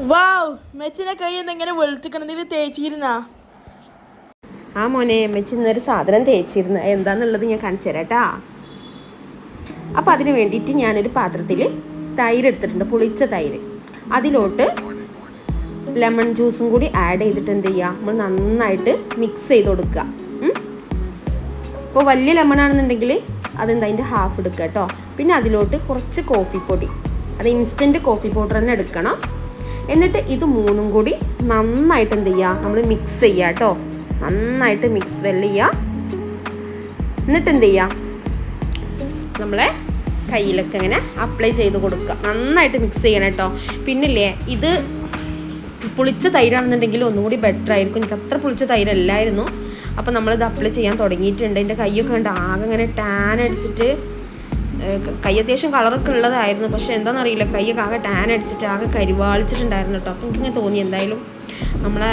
വാവ് മെച്ചിന്റെ കൈ എന്തെങ്ങനെ വെളുത്തിക്കണതിൽ തേച്ചിരുന്നാ? ആ മോനെ മെച്ചി ഇന്നൊരു സാധനം തേച്ചിരുന്ന. എന്താന്നുള്ളത് ഞാൻ കാണിച്ചു തരാട്ടാ കേട്ടാ അപ്പം അതിന് വേണ്ടിയിട്ട് ഞാനൊരു പാത്രത്തിൽ തൈര് എടുത്തിട്ടുണ്ട്. പുളിച്ച തൈര്. അതിലോട്ട് ലെമൺ ജ്യൂസും കൂടി ആഡ് ചെയ്തിട്ട് എന്ത് ചെയ്യുക നമ്മൾ നന്നായിട്ട് മിക്സ് ചെയ്ത് കൊടുക്കുക. ഇപ്പോൾ വലിയ ലെമൺ ആണെന്നുണ്ടെങ്കിൽ അതെന്താ? അതിന്റെ ഹാഫ് എടുക്കുക കേട്ടോ പിന്നെ അതിലോട്ട് കുറച്ച് കോഫി പൊടി. അത് ഇൻസ്റ്റന്റ് കോഫി പൗഡർ തന്നെ എടുക്കണം. എന്നിട്ട് ഇത് മൂന്നും കൂടി നന്നായിട്ട് എന്ത് ചെയ്യുക നമ്മൾ മിക്സ് ചെയ്യുക കേട്ടോ നന്നായിട്ട് മിക്സ് വെൽ ചെയ്യുക എന്നിട്ട് എന്ത് ചെയ്യുക നമ്മളെ കയ്യിലൊക്കെ ഇങ്ങനെ അപ്ലൈ ചെയ്ത് കൊടുക്കുക. നന്നായിട്ട് മിക്സ് ചെയ്യണം കേട്ടോ പിന്നില്ലേ ഇത് പുളിച്ച തൈരാണെന്നുണ്ടെങ്കിൽ ഒന്നും കൂടി ബെറ്റർ ആയിരിക്കും. എനിക്ക് അത്ര പുളിച്ച തൈരല്ലായിരുന്നു. അപ്പോൾ നമ്മളിത് അപ്ലൈ ചെയ്യാൻ തുടങ്ങിയിട്ടുണ്ട്. എന്റെ കൈയൊക്കെ കണ്ട് ആകെ ഇങ്ങനെ ടാൻ അടിച്ചിട്ട് ക- അത്യാവശ്യം കളറൊക്കെ ഉള്ളതായിരുന്നു. പക്ഷേ എന്താണെന്നറിയില്ല കൈയൊക്കെ ആകെ ടാൻ അടിച്ചിട്ട് ആകെ കരിവാളിച്ചിട്ടുണ്ടായിരുന്നു കേട്ടോ. അപ്പോൾ എനിക്കിങ്ങനെ തോന്നി എന്തായാലും നമ്മളെ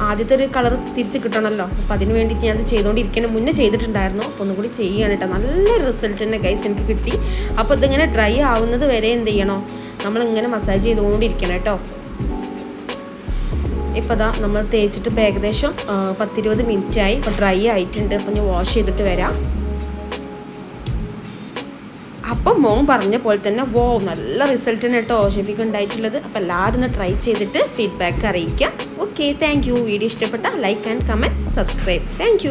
ആദ്യത്തെ ഒരു കളർ തിരിച്ച് കിട്ടണമല്ലോ അപ്പോൾ അതിന് വേണ്ടിയിട്ട് ഞാൻ അത് മുന്നേ ചെയ്തിട്ടുണ്ടായിരുന്നു. അപ്പോൾ ഒന്നും കൂടി ചെയ്യുകയാണ് കേട്ടോ. നല്ല റിസൾട്ട് തന്നെ ഗൈസ് എനിക്ക് കിട്ടി. അപ്പോൾ ഇതിങ്ങനെ ഡ്രൈ ആവുന്നത് വരെ എന്ത് ചെയ്യണോ? നമ്മളിങ്ങനെ മസാജ് ചെയ്തുകൊണ്ടിരിക്കണം കേട്ടോ. ഇപ്പോൾ അതാ നമ്മൾ തേച്ചിട്ട് ഏകദേശം പത്തിരുപത് മിനിറ്റായി ഇപ്പോൾ ഡ്രൈ ആയിട്ടുണ്ട്. അപ്പോൾ ഞാൻ വാഷ് ചെയ്തിട്ട് വരാം. അപ്പം മോൻ പറഞ്ഞ പോലെ തന്നെ വോ നല്ല റിസൾട്ടാണ് കേട്ടോ ഷെഫിക്ക് ഉണ്ടായിട്ടുള്ളത്. അപ്പോൾ എല്ലാവരും ഒന്ന് ട്രൈ ചെയ്തിട്ട് ഫീഡ്ബാക്ക് അറിയിക്കുക. ഓക്കെ താങ്ക് യു വീഡിയോ ഇഷ്ടപ്പെട്ട like and comment subscribe thank